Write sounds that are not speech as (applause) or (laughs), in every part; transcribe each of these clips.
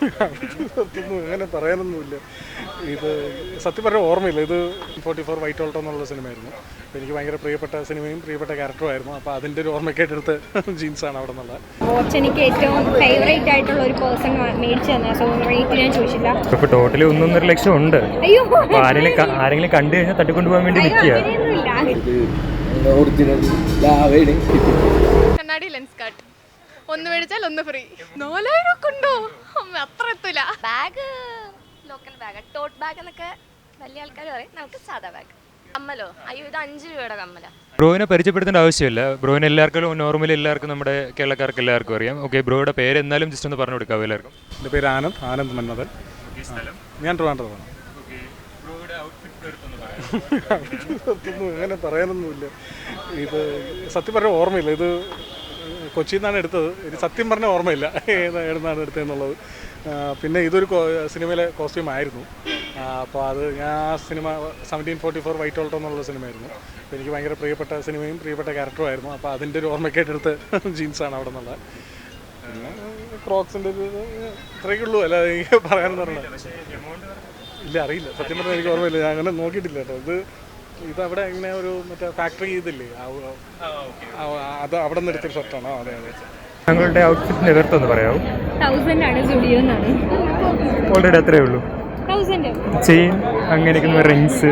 (laughs) ഒന്നും അങ്ങനെ പറയാനൊന്നുമില്ല. ഇത് സത്യം പറഞ്ഞ ഓർമ്മയില്ല. ഇത് ഫോർട്ടി ഫോർ വൈറ്റ് ഓൾട്ടോ എന്നുള്ള സിനിമയായിരുന്നു. അപ്പോൾ എനിക്ക് ഭയങ്കര പ്രിയപ്പെട്ട സിനിമയും പ്രിയപ്പെട്ട ക്യാരക്ടറുമായിരുന്നു അപ്പോൾ അതിന്റെ ഒരു ഓർമ്മയ്ക്കായിട്ട് എടുത്ത ആണ് അവിടെ നിന്നുള്ളത്. എനിക്ക് ഏറ്റവും ഫേവറേറ്റ് ആയിട്ടുള്ള ഒരു പേഴ്സൺ മേടിച്ചു റേറ്റ് ഞാൻ ചോദിച്ചില്ല. ടോട്ടലി ഒന്നൊന്നര ലക്ഷം ഉണ്ട്. ആരെങ്കിലും കണ്ടു കഴിഞ്ഞാൽ തട്ടിക്കൊണ്ടു പോകാൻ വേണ്ടി നിൽക്കുക. ഒറിജിനൽ ലാവേണ് കണ്ണാടി ലെൻസ് കാർട്ട് ഒന്ന് മേടിച്ചാൽ ഒന്ന് ഫ്രീ നാലായിരം ഒക്കെ ഉണ്ടോ അത്ര എത്തൂല. Bag local bag tote bag എന്നൊക്കെ വലിയ ആൾക്കാർ പറയും. നമുക്ക് സാധാ ബാഗ് കമ്മലോ? അയ്യോ ഇത് അഞ്ച് രൂപയുടെ കമ്മല. ബ്രോയിനെ പരിചയപ്പെടുത്തേണ്ട ആവശ്യമില്ല. ബ്രോയിനെ എല്ലാവർക്കും നോർമലി എല്ലാവർക്കും നമ്മുടെ കേരളക്കാർക്ക് എല്ലാവർക്കും അറിയാം. ഓക്കെ ബ്രോയുടെ പേര് എന്നാലും ജസ്റ്റ് ഒന്ന് പറഞ്ഞു കൊടുക്കാം എല്ലാവർക്കും? എന്റെ പേര് ആനന്ദ്. ആനന്ദ് മന്മഥൻ. ഞാൻ ട്രിവാൻഡ്രമാണ് (laughs) അങ്ങനെ പറയാനൊന്നുമില്ല. ഇത് സത്യം പറഞ്ഞ ഓർമ്മയില്ല. ഇത് കൊച്ചിയിൽ നിന്നാണ് എടുത്തത്. ഇത് സത്യം പറഞ്ഞാൽ ഓർമ്മയില്ല. ഏത് എവിടുന്നാണ് എടുത്തതെന്നുള്ളത്. പിന്നെ ഇതൊരു സിനിമയിലെ കോസ്റ്റ്യൂം ആയിരുന്നു. അപ്പോൾ അത് ഞാൻ cinema seventeen forty four white Alto എന്നുള്ള സിനിമയായിരുന്നു. അപ്പോൾ എനിക്ക് ഭയങ്കര പ്രിയപ്പെട്ട സിനിമയും പ്രിയപ്പെട്ട ക്യാരക്ടറും ആയിരുന്നു. അപ്പോൾ അതിന്റെ ഒരു ഓർമ്മയ്ക്കായിട്ട് എടുത്ത (laughs) ജീൻസാണ് അവിടെ നിന്നുള്ളത്. ക്രോക്സിന്റെ ഒരു ഇത്രയൊക്കെ ഉള്ളൂ. അല്ല എനിക്ക് പറയാനെന്ന് പറഞ്ഞത് ഇല്ല അറിയില്ല. സത്യം പറഞ്ഞാൽ എനിക്ക് ഓർമ്മയില്ല. ഞാൻ അങ്ങനെ നോക്കിയിട്ടില്ല കേട്ടോ. ഇത് ഇത് അവിടെ ഇങ്ങനെ ഒരു മറ്റേ ഫാക്ടറി ഇതില്ലേ? അത് അവിടെ നിന്ന് എടുത്തൊരു ഷർട്ടാണോ. അതെ അതെ. ഞങ്ങളുടെ ഔട്ട്ഫിറ്റിന്റെ വെർത്ത് ഒന്ന് പറയാമോ തൗസൻഡ് ആണ് എന്നാണ്. ഓൾറെഡി അത്രേ ഉള്ളൂ. ചെയിൻ അങ്ങനെ റിങ്സ്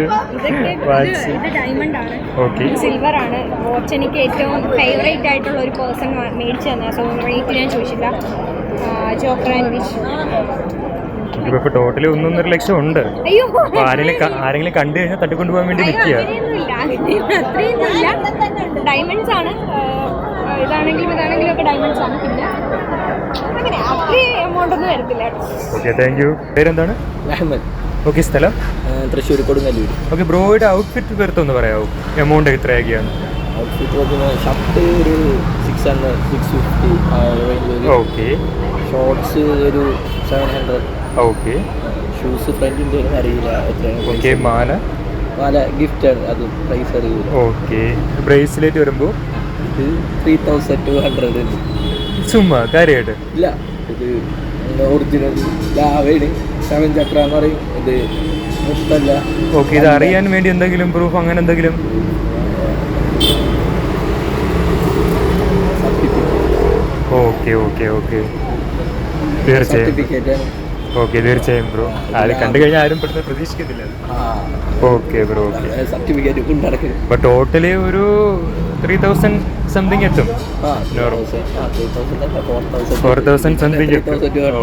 വാച്ച് ഇത് ഇത് ഡയമണ്ട് ആണ്. ഓക്കെ സിൽവർ ആണ്. വാച്ച് എനിക്ക് ഏറ്റവും ഫേവറേറ്റ് ആയിട്ടുള്ള ഒരു പേഴ്സൺ മേടിച്ചു തന്നെ സോ റേറ്റ് ഞാൻ ചോദിച്ചില്ല. ജോക്കർ ആൻഡ് വിഷ് ഇപ്പൊ ടോട്ടലി ഒന്നൊന്നര ലക്ഷം ഉണ്ട്. അപ്പൊ ആരെങ്കിലും ആരെങ്കിലും കണ്ടു കഴിഞ്ഞാൽ തട്ടിക്കൊണ്ടു പോകാൻ വേണ്ടി നിൽക്കുക. ഡയമണ്ട്സ് ആണ്. ഇതാണെങ്കിലും ഇതാണെങ്കിലും ഒക്കെ ഡയമണ്ട്സ് ആണ്. പിന്നെ അങ്ങനെ അത്രയും എമൗണ്ട് ഒന്നും വരത്തില്ല ഓക്കെ താങ്ക് യു പേരെന്താണ്? അഹമ്മദ്. ഓക്കെ സ്ഥലം? തൃശ്ശൂർ കൊടുങ്ങല്ലൂർ ഓക്കെ ബ്രോയുടെ ഔട്ട്ഫിറ്റ് വ്യർത്ഥം ഒന്ന് പറയാമോ എമൗണ്ട് എത്രയൊക്കെയാണ് ഔട്ട്ഫിറ്റ് നോക്കുന്ന ഷർട്ട് ഒരു six hundred six fifty okay shorts ഒരു സെവൻ ഹൺഡ്രഡ് ഓക്കെ ഷൂസ് ഫ്രണ്ടിന്റെ അറിയില്ല. ഓക്കെ മാല? മാല ഗിഫ്റ്റ് ആണ്. അത് പ്രൈസ് അറിയില്ല. ഓക്കെ ബ്രേസ്ലെറ്റ് വരുമ്പോൾ ഇത് ത്രീ തൗസൻഡ് ടു ഹൺഡ്രഡ് ചുമ്മാ കാര്യമായിട്ട് ഇല്ല. ഇത് ഒറിജിനൽ ലാവേഡ് സെവൻ ചക്ര എന്ന് പറയും. ഇത് മുത്തല്ല ഓക്കെ ഇത് അറിയാൻ വേണ്ടി എന്തെങ്കിലും പ്രൂഫ് അങ്ങനെ എന്തെങ്കിലും? ഓക്കെ ഓക്കെ ഓക്കെ തീർച്ചയായും. ഓക്കെ തീർച്ചയായും ബ്രോ. അത് കണ്ടു കഴിഞ്ഞാൽ ആരും പെട്ടെന്ന് പ്രതീക്ഷിക്കത്തില്ല ഓക്കെ ബ്രോ ഓക്കെ. സർട്ടിഫിക്കറ്റ് അപ്പോൾ ടോട്ടലി ഒരു ത്രീ തൗസൻഡ് സംതിങ് എത്തും. ഫോർ തൗസൻഡ് സംതിങ് എത്തും.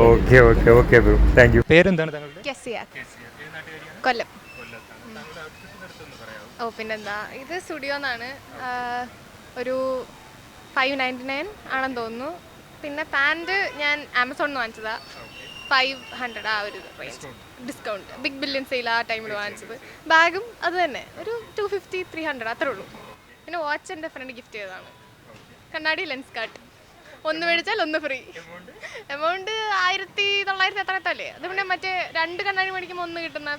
Okay okay okay bro. Thank you പേരെന്താണ് താങ്കളുടെ കൊല്ലം ഓ പിന്നെന്താ? ഇത് സ്റ്റുഡിയോ എന്നാണ് ഒരു ഫൈവ് നയന്റി നയൻ ആണെന്ന് തോന്നുന്നു. പിന്നെ പാന്റ് ഞാൻ ആമസോണിൽ നിന്ന് വാങ്ങിച്ചതാ. ഫൈവ് ഹൺഡ്രഡ് ആ ഒരു range discount big billion sale ആ ടൈമിൽ വാങ്ങിച്ചത്. ബാഗും അത് തന്നെ. ഒരു ടു ഫിഫ്റ്റി ത്രീ ഹൺഡ്രഡ് അത്രേ ഉള്ളൂ. പിന്നെ വാച്ച് എന്റെ ഫ്രണ്ട് ഗിഫ്റ്റ് ചെയ്തതാണ്. കണ്ണാടി ലെൻസ് കാർട്ട് ഒന്ന് മേടിച്ചാൽ ഒന്ന് ഫ്രീ എമൗണ്ട് ആയിരത്തി തൊള്ളായിരത്തി എത്രത്തല്ലേ അത് പിന്നെ മറ്റേ രണ്ട് കണ്ണാടി മേടിക്കുമ്പോൾ ഒന്ന് കിട്ടുന്ന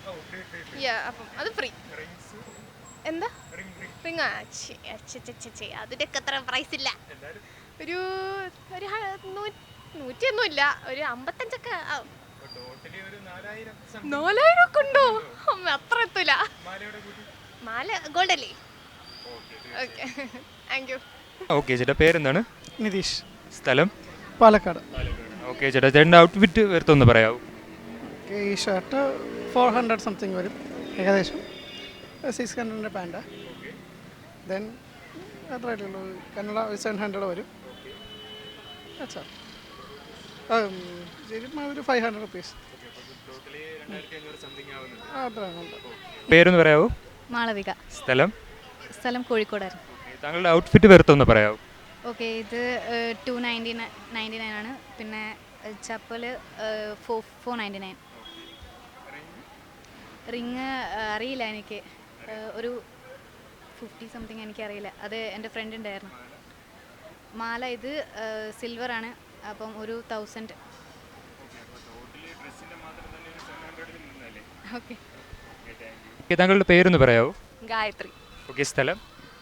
Yeah, അപ്പം അത് ഫ്രീ എന്താ? റിങ് അതിന്റെയൊക്കെ അത്ര പ്രൈസ് ഇല്ല. ഒരു ഒരു നൂറ്റിയൊന്നുമില്ല ഒരു അമ്പത്തഞ്ചൊക്കെ ആവും. നാലായിരം ഒക്കെ ഉണ്ടോ? അമ്മ അത്ര എത്തൂല. മാല ഗോൾഡ് അല്ലേ? ഓക്കെ താങ്ക് യു ഓക്കെ ചേട്ടാ പേരെന്താണ്? നിതീഷ്. സ്ഥലം? പാലക്കാട്. ഓക്കെ ചേട്ടാ ചേട്ടന്റെ ഔട്ട്ഫിറ്റ് വ്യർത്തൊന്ന് പറയാമോ ഓക്കെ ഈ ഷർട്ട് ഫോർ ഹൺഡ്രഡ് സംതിങ് വരും ഏകദേശം. സിക്സ് ഹൺഡ്രഡിന്റെ പാന്റാ ദെൻ അത്രയായിട്ടുള്ളൂ കന്നഡ സെവൻ ഹൺഡ്രഡ് വരും. അച്ഛാ ശരിക്കും ഒരു ഫൈവ് ഹൺഡ്രഡ് റുപ്പീസ് പേരൊന്ന് പറയാമോ മാളവിക. സ്ഥലം? സ്ഥലം കോഴിക്കോടായിരുന്നു. താങ്കളുടെ ഔട്ട്ഫിറ്റ് വരുത്തൊന്ന് പറയാമോ ഓക്കെ ഇത് ടു നയന്റി നയന്റി നയൻ ആണ്. പിന്നെ chappal four four ninety nine ring അറിയില്ല എനിക്ക്. ഒരു ഫിഫ്റ്റി സംതിങ് എനിക്കറിയില്ല. അത് എന്റെ ഫ്രണ്ട് ഉണ്ടായിരുന്നു. മാല ഇത് സിൽവർ ആണ് അപ്പം ഒരു തൗസൻഡ് ഓക്കെ. ഓക്കെ താങ്കളുടെ പേരൊന്ന് പറയാവോ? ഗായത്രി. ഓക്കെ സ്ഥലം?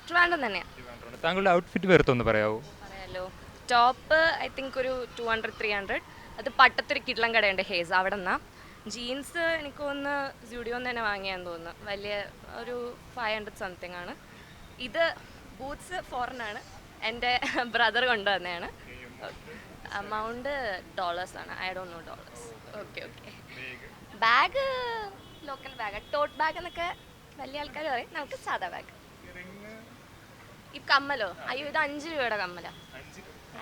ട്രിവാൻഡ്രം തന്നെയാണ് താങ്കളുടെ ഔട്ട്ഫിറ്റ് വേർത്തൊന്ന് പറയാവോ? പറയാലോ. ടോപ്പ് ഐ തിങ്ക് ഒരു ടു ഹൺഡ്രഡ് ത്രീ ഹൺഡ്രഡ് അത് പട്ടത്തൊരു കിടലം കടയുണ്ട് ഹേസ്. അവിടെ നിന്നാ ജീൻസ് എനിക്ക് ഒന്ന് സ്റ്റുഡിയോന്ന് തന്നെ വാങ്ങിയാന്ന് തോന്നുന്നു. വലിയ ഒരു ഫൈവ് ഹൺഡ്രഡ് സംതിങ് ആണ്. ഇത് ബൂട്ട്സ് ഫോറിനാണ് എന്റെ ബ്രദർ കൊണ്ടുവന്നതാണ്. അമൗണ്ട് ഡോളേഴ്സ് ആണ്. I don't know dollars okay okay bag local bag tote bag എന്നൊക്കെ വലിയ ആൾക്കാർ പറയും. നമുക്ക് സാധാ ബാഗ് ഈ കമ്മലോ? അയ്യോ ഇത് അഞ്ച് രൂപയുടെ കമ്മല.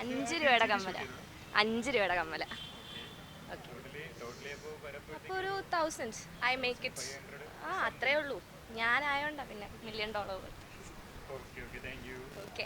അഞ്ച് രൂപയുടെ കമ്മല. അഞ്ച് രൂപയുടെ കമ്മല. അപ്പോൾ ഒരു തൗസൻഡ് ഐ മേക്ക് ഇറ്റ് ആ അത്രേ ഉള്ളൂ. ഞാനായോണ്ടാ പിന്നെ മില്യൺ ഡോളർ ഓക്കെ